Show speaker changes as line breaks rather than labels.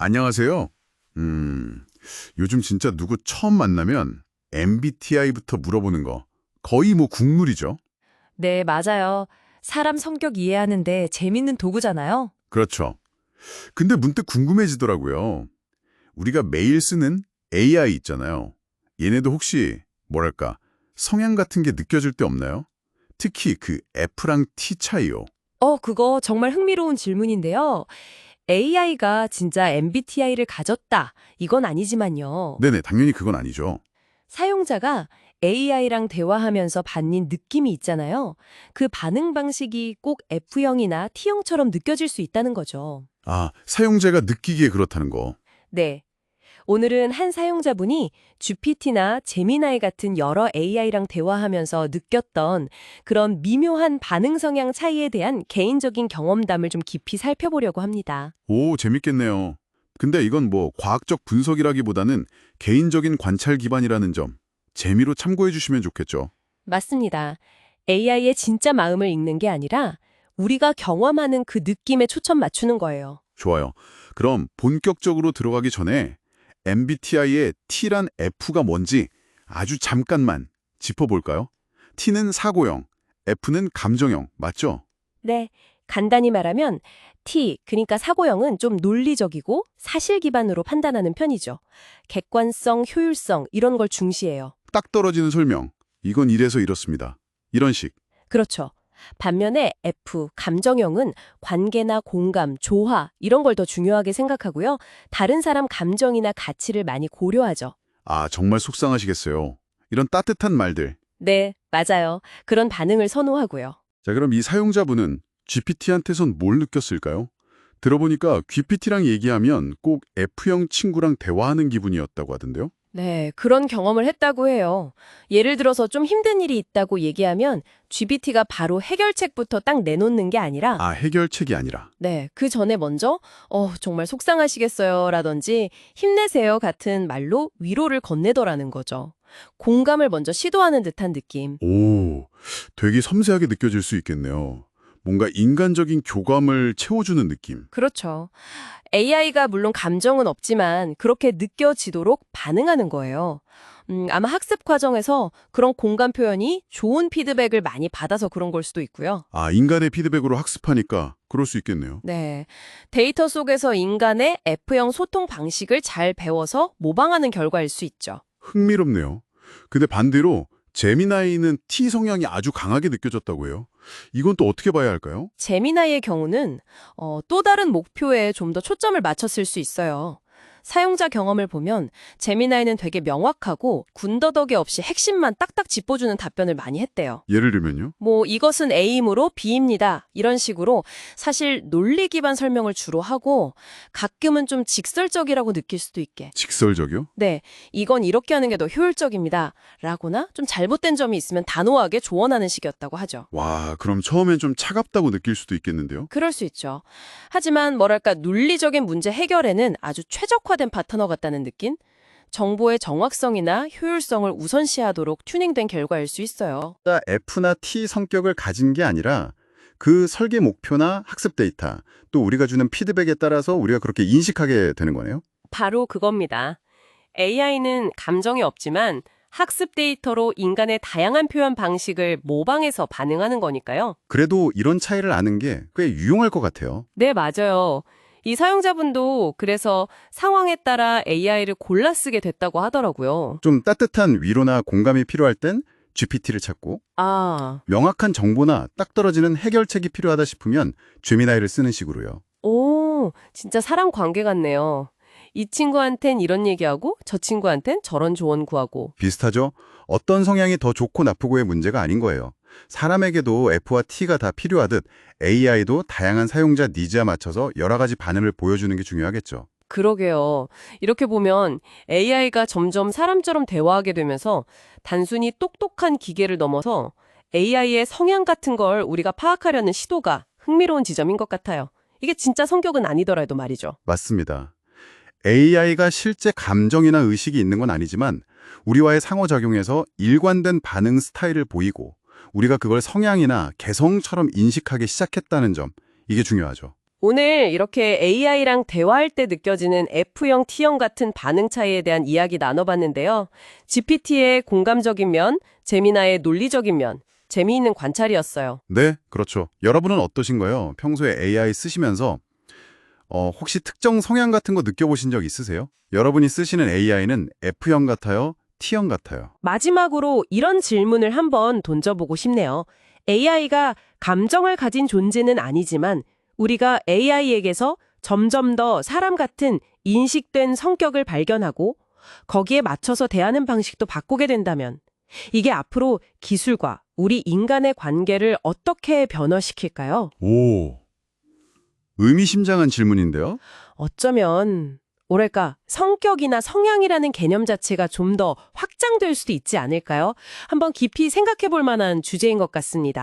안녕하세요. 음, 요즘 진짜 누구 처음 만나면 MBTI부터 물어보는 거 거의 뭐 국룰이죠.
네, 맞아요. 사람 성격 이해하는데 재밌는 도구잖아요.
그렇죠. 근데 문득 궁금해지더라고요. 우리가 매일 쓰는 AI 있잖아요. 얘네도 혹시 뭐랄까 성향 같은 게 느껴질 때 없나요? 특히 그 F랑 T 차이요.
어, 그거 정말 흥미로운 질문인데요. AI가 진짜 MBTI를 가졌다. 이건 아니지만요.
네네, 당연히 그건 아니죠.
사용자가 AI랑 대화하면서 받는 느낌이 있잖아요. 그 반응 방식이 꼭 F형이나 T형처럼 느껴질 수 있다는 거죠.
아, 사용자가 느끼기에 그렇다는 거.
네. 오늘은 한 사용자분이 GPT나 제미나이 같은 여러 AI랑 대화하면서 느꼈던 그런 미묘한 반응 성향 차이에 대한 개인적인 경험담을 좀 깊이 살펴보려고 합니다.
오, 재밌겠네요. 근데 이건 뭐 과학적 분석이라기보다는 개인적인 관찰 기반이라는 점 재미로 참고해 주시면 좋겠죠.
맞습니다. AI의 진짜 마음을 읽는 게 아니라 우리가 경험하는 그 느낌에 초점 맞추는 거예요.
좋아요. 그럼 본격적으로 들어가기 전에 MBTI의 T란 F가 뭔지 아주 잠깐만 짚어볼까요? T는 사고형, F는 감정형, 맞죠?
네. 간단히 말하면 T, 그러니까 사고형은 좀 논리적이고 사실 기반으로 판단하는 편이죠. 객관성, 효율성 이런 걸 중시해요.
딱 떨어지는 설명. 이건 이래서 이렇습니다. 이런 식.
그렇죠. 반면에 F, 감정형은 관계나 공감, 조화 이런 걸 더 중요하게 생각하고요. 다른 사람 감정이나 가치를 많이 고려하죠.
아, 정말 속상하시겠어요. 이런 따뜻한 말들.
네, 맞아요. 그런 반응을 선호하고요.
자, 그럼 이 사용자분은 GPT한테선 뭘 느꼈을까요? 들어보니까 GPT랑 얘기하면 꼭 F형 친구랑 대화하는 기분이었다고 하던데요?
네, 그런 경험을 했다고 해요. 예를 들어서 좀 힘든 일이 있다고 얘기하면 GPT가 바로 해결책부터 딱 내놓는 게 아니라
아, 해결책이 아니라.
네, 그 전에 먼저 어, 정말 속상하시겠어요 라든지 힘내세요 같은 말로 위로를 건네더라는 거죠. 공감을 먼저 시도하는 듯한 느낌.
오, 되게 섬세하게 느껴질 수 있겠네요. 뭔가 인간적인 교감을 채워주는 느낌.
그렇죠. AI가 물론 감정은 없지만 그렇게 느껴지도록 반응하는 거예요. 음, 아마 학습 과정에서 그런 공감 표현이 좋은 피드백을 많이 받아서 그런 걸 수도 있고요.
아, 인간의 피드백으로 학습하니까 그럴 수 있겠네요.
네. 데이터 속에서 인간의 F형 소통 방식을 잘 배워서 모방하는 결과일 수 있죠.
흥미롭네요. 근데 반대로 제미나이는 T 성향이 아주 강하게 느껴졌다고 해요. 이건 또 어떻게 봐야 할까요?
제미나이의 경우는 어, 또 다른 목표에 좀 더 초점을 맞췄을 수 있어요. 사용자 경험을 보면 제미나이는 되게 명확하고 군더더기 없이 핵심만 딱딱 짚어주는 답변을 많이 했대요.
예를 들면요.
뭐 이것은 A이므로 B입니다. 이런 식으로 사실 논리 기반 설명을 주로 하고 가끔은 좀 직설적이라고 느낄 수도 있게
직설적이요?
네, 이건 이렇게 하는 게 더 효율적입니다. 라거나 좀 잘못된 점이 있으면 단호하게 조언하는 식이었다고 하죠.
와, 그럼 처음엔 좀 차갑다고 느낄 수도 있겠는데요?
그럴 수 있죠. 하지만 뭐랄까 논리적인 문제 해결에는 아주 최적화 된 파트너 같다는 느낌? 정보의 정확성이나 효율성을 우선시하도록 튜닝된 결과일 수 있어요.
F나 T 성격을 가진 게 아니라 그 설계 목표나 학습 데이터, 또 우리가 주는 피드백에 따라서 우리가 그렇게 인식하게 되는 거네요?
바로 그겁니다. AI는 감정이 없지만 학습 데이터로 인간의 다양한 표현 방식을 모방해서 반응하는 거니까요.
그래도 이런 차이를 아는 게 꽤 유용할 것 같아요.
네, 맞아요. 이 사용자분도 그래서 상황에 따라 AI를 골라 쓰게 됐다고 하더라고요.
좀 따뜻한 위로나 공감이 필요할 땐 GPT를 찾고
아,
명확한 정보나 딱 떨어지는 해결책이 필요하다 싶으면 제미나이를 쓰는 식으로요.
오, 진짜 사람 관계 같네요. 이 친구한텐 이런 얘기하고 저 친구한텐 저런 조언 구하고.
비슷하죠? 어떤 성향이 더 좋고 나쁘고의 문제가 아닌 거예요. 사람에게도 F와 T가 다 필요하듯 AI도 다양한 사용자 니즈에 맞춰서 여러 가지 반응을 보여주는 게 중요하겠죠.
그러게요. 이렇게 보면 AI가 점점 사람처럼 대화하게 되면서 단순히 똑똑한 기계를 넘어서 AI의 성향 같은 걸 우리가 파악하려는 시도가 흥미로운 지점인 것 같아요. 이게 진짜 성격은 아니더라도 말이죠.
맞습니다. AI가 실제 감정이나 의식이 있는 건 아니지만 우리와의 상호작용에서 일관된 반응 스타일을 보이고 우리가 그걸 성향이나 개성처럼 인식하기 시작했다는 점, 이게 중요하죠.
오늘 이렇게 AI랑 대화할 때 느껴지는 F형, T형 같은 반응 차이에 대한 이야기 나눠봤는데요. GPT의 공감적인 면, 제미나의 논리적인 면, 재미있는 관찰이었어요.
네, 그렇죠. 여러분은 어떠신가요? 평소에 AI 쓰시면서 어, 혹시 특정 성향 같은 거 느껴보신 적 있으세요? 여러분이 쓰시는 AI는 F형 같아요? T형 같아요?
마지막으로 이런 질문을 한번 던져보고 싶네요. AI가 감정을 가진 존재는 아니지만 우리가 AI에게서 점점 더 사람 같은 인식된 성격을 발견하고 거기에 맞춰서 대하는 방식도 바꾸게 된다면 이게 앞으로 기술과 우리 인간의 관계를 어떻게 변화시킬까요?
오, 의미심장한 질문인데요?
어쩌면 뭐랄까 성격이나 성향이라는 개념 자체가 좀 더 확장될 수도 있지 않을까요? 한번 깊이 생각해 볼 만한 주제인 것 같습니다.